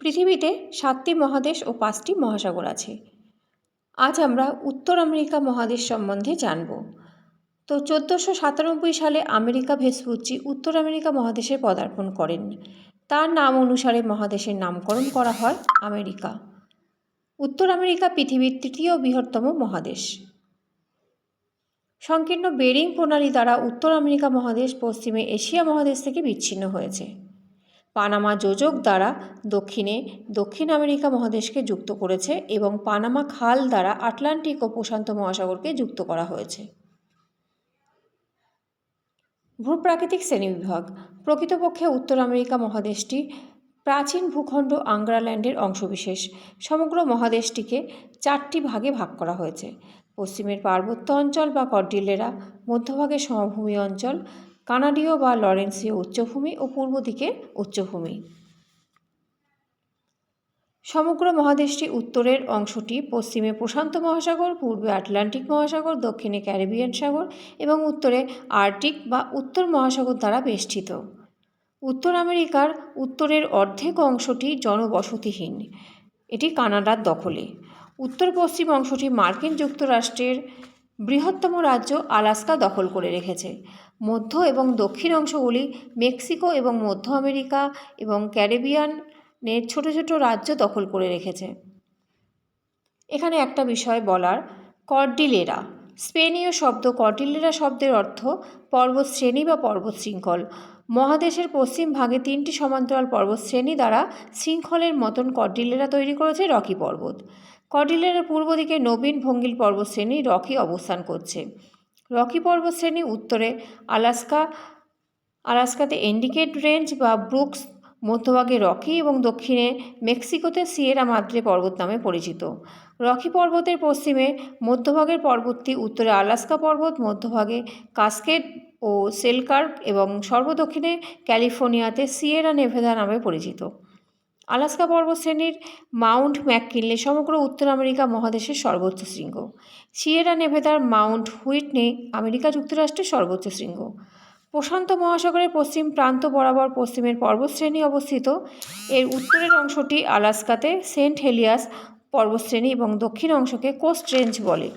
পৃথিবীতে সাতটি মহাদেশ ও পাঁচটি মহাসাগর আছে। আজ আমরা উত্তর আমেরিকা মহাদেশ সম্বন্ধে জানব। তো চোদ্দোশো সাতানব্বই সালে আমেরিকা ভেসপুচি উত্তর আমেরিকা মহাদেশে পদার্পণ করেন। তার নাম অনুসারে মহাদেশের নামকরণ করা হয় আমেরিকা। উত্তর আমেরিকা পৃথিবীর তৃতীয় বৃহত্তম মহাদেশ। সংকীর্ণ বেরিং প্রণালী দ্বারা উত্তর আমেরিকা মহাদেশ পশ্চিমে এশিয়া মহাদেশ থেকে বিচ্ছিন্ন হয়েছে। পানামা যোজক দ্বারা দক্ষিণে দক্ষিণ আমেরিকা মহাদেশকে যুক্ত করেছে এবং পানামা খাল দ্বারা আটলান্টিক ও প্রশান্ত মহাসাগরকে যুক্ত করা হয়েছে। ভূপ্রাকৃতিক শ্রেণীবিভাগ। প্রকৃতপক্ষে উত্তর আমেরিকা মহাদেশটি প্রাচীন ভূখণ্ড আংগ্রাল্যান্ডের অংশবিশেষ। সমগ্র মহাদেশটিকে চারটি ভাগে ভাগ করা হয়েছে। পশ্চিমের পার্বত্য অঞ্চল বা কর্ডিলেরা মধ্যভাগে সমভূমি অঞ্চল কানাডীয় বা লরেন্সীয় উচ্চভূমি ও পূর্ব দিকে উচ্চভূমি। সমগ্র মহাদেশটি উত্তরের অংশটি, পশ্চিমে প্রশান্ত মহাসাগর, পূর্বে আটলান্টিক মহাসাগর, দক্ষিণে ক্যারিবিয়ান সাগর এবং উত্তরে আর্কটিক বা উত্তর মহাসাগর দ্বারা বেষ্টিত। উত্তর আমেরিকার উত্তরের অর্ধেক অংশটি জনবসতিহীন। এটি কানাডার দখলে। উত্তর পশ্চিম অংশটি মার্কিন যুক্তরাষ্ট্রের বৃহত্তম রাজ্য আলাস্কা দখল করে রেখেছে। মধ্য এবং দক্ষিণ অংশগুলি মেক্সিকো এবং মধ্য আমেরিকা এবং ক্যারিবিয়ানের ছোট ছোট রাজ্য দখল করে রেখেছে। এখানে একটা বিষয় বলার, কর্ডিলেরা। স্পেনীয় শব্দ কর্ডিলেরা শব্দের অর্থ পর্বতশ্রেণী বা পর্বত শৃঙ্খল মহাদেশের পশ্চিম ভাগে তিনটি সমান্তরাল পর্বতশ্রেণী দ্বারা শৃঙ্খলের মতন কর্ডিলেরা তৈরি করেছে রকি পর্বত। কর্ডিলেরার পূর্ব দিকে নবীন ভঙ্গিল পর্বতশ্রেণী রকি অবস্থান করছে। রকি পর্বতশ্রেণী উত্তরে আলাস্কা, আলাস্কাতে এন্ডিকেট রেঞ্জ বা ব্রুকস মধ্যভাগে রকি এবং দক্ষিণে মেক্সিকোতে সিয়েরা মাদ্রে পর্বত নামে পরিচিত। রকি পর্বতের পশ্চিমে মধ্যভাগের পর্বতটি, উত্তরে আলাস্কা পর্বত, মধ্যভাগে কাস্কেড ও সেলকার্ক এবং সর্বদক্ষিণে ক্যালিফোর্নিয়াতে সিয়েরা নেভেদা নামে পরিচিত। আলাস্কা পর্বতশ্রেণীর মাউন্ট ম্যাককিনলে সমগ্র উত্তর আমেরিকা মহাদেশের সর্বোচ্চ শৃঙ্গ। সিয়েরা নেভেদার মাউন্ট হুইটনে আমেরিকা যুক্তরাষ্ট্রের সর্বোচ্চ শৃঙ্গ। প্রশান্ত মহাসাগরের পশ্চিম প্রান্ত বরাবর পশ্চিমের পর্বতশ্রেণী অবস্থিত। এর উত্তরের অংশটি আলাস্কাতে সেন্ট হেলিয়াস পর্বতশ্রেণী এবং দক্ষিণ অংশকে কোস্ট রেঞ্জ বলে।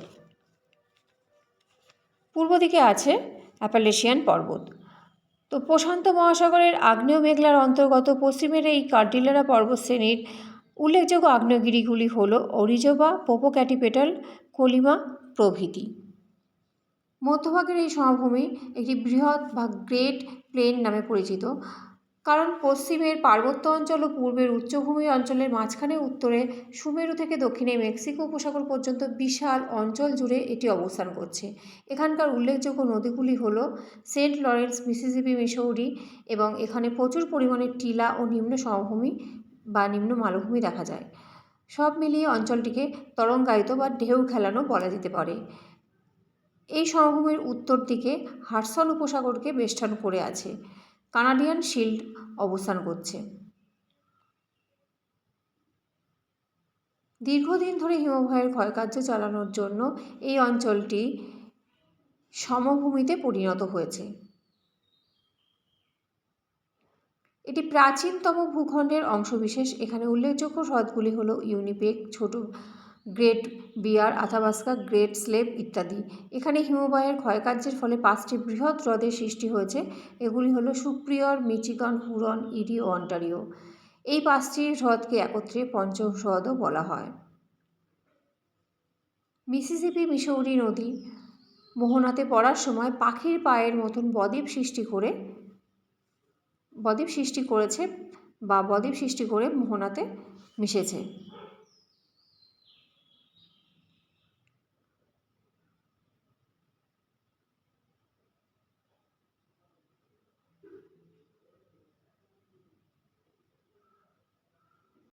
পূর্ব দিকে আছে অ্যাপালেশিয়ান পর্বত। তো প্রশান্ত মহাসাগরের আগ্নেয় মেঘলার অন্তর্গত পশ্চিমের এই কার্ডিলেরা পর্বতশ্রেণীর উল্লেখযোগ্য আগ্নেয়গিরিগুলি হল অরিজোবা, পোপোক্যাটিপেটাল, কলিমা প্রভৃতি। মধ্যভাগের এই সমভূমি একটি বৃহৎ বা গ্রেট প্লেন নামে পরিচিত। কারণ পশ্চিমের পার্বত্য অঞ্চল ও পূর্বের উচ্চভূমি অঞ্চলের মাঝখানে উত্তরে সুমেরু থেকে দক্ষিণে মেক্সিকো উপসাগর পর্যন্ত বিশাল অঞ্চল জুড়ে এটি অবস্থান করছে। এখানকার উল্লেখযোগ্য নদীগুলি হল সেন্ট লরেন্স, মিসিসিপি মিসৌরি এবং এখানে প্রচুর পরিমাণে টিলা ও নিম্ন সমভূমি বা নিম্ন মালভূমি দেখা যায়। সব মিলিয়ে অঞ্চলটিকে তরঙ্গায়িত বা ঢেউ খেলানো বলা যেতে পারে। এই সমভূমির উত্তর দিকে হারসন উপসাগরকে বেষ্টন করে আছে। কানাডিয়ান শিল্ড অবস্থান করছে। দীর্ঘদিন ধরে হিমবাহের ক্ষয়কার্য চালানোর জন্য এই অঞ্চলটি সমভূমিতে পরিণত হয়েছে। এটি প্রাচীনতম ভূখণ্ডের অংশবিশেষ। এখানে উল্লেখযোগ্য হ্রদগুলি হল ইউনিপেক ছোট Great Bear Athabasca, Great Slave ইত্যাদি। এখানে হিমবাহের ক্ষয়কার্যের ফলে পাঁচটি বৃহৎ হ্রদের সৃষ্টি হয়েছে। এগুলি হলো সুপ্রিয়র, মিচিগান, হুরন ইডি ও অন্টারিও। এই পাঁচটি হ্রদকে একত্রে পঞ্চম হ্রদও বলা হয়। মিসিসিপি মিসৌরি নদী মোহনাতে পড়ার সময় পাখির পায়ের মতন বদ্বীপ সৃষ্টি করে, বদ্বীপ সৃষ্টি করেছে বা বদ্বীপ সৃষ্টি করে মোহনাতে মিশেছে।